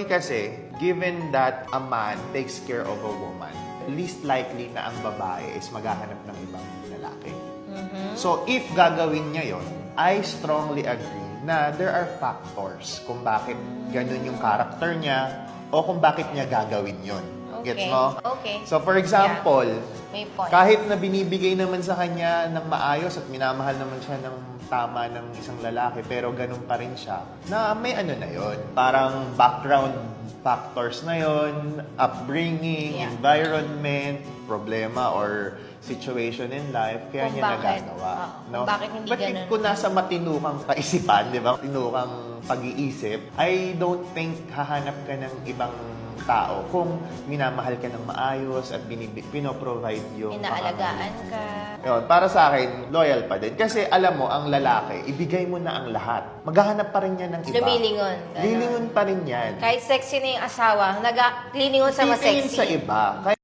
me kasi, given that a man takes care of a woman, least likely na ang babae is maghahanap ng ibang lalaki. So, if gagawin niya yon, I strongly agree na there are factors kung bakit ganun yung character niya o kung bakit niya gagawin yon. Gets Okay. mo? Okay. So, for example, May point. kahit na binibigay naman sa kanya ng maayos at minamahal naman siya ng tama ng isang lalaki, pero ganun pa rin siya, na may ano na yon Parang background factors na yon upbringing, Yeah. environment, problema, or situation in life, kaya Kung niya bakit, nagagawa. oo, no? bakit hindi But ganun. kung nasa matinukang kaisipan, di ba? Matinukang pag-iisip, I don't think hahanap ka ng ibang tao kung minamahal ka ng maayos at binib- pinoprovide yung Inaalagaan ka. Yun, para sa akin, loyal pa din. Kasi alam mo, ang lalaki, ibigay mo na ang lahat. Maghahanap pa rin yan ng iba. Lumilingon. Lilingon pa rin yan. Kahit sexy na yung asawa, nag-lilingon sa mas Titingin sexy. sa iba. Kaya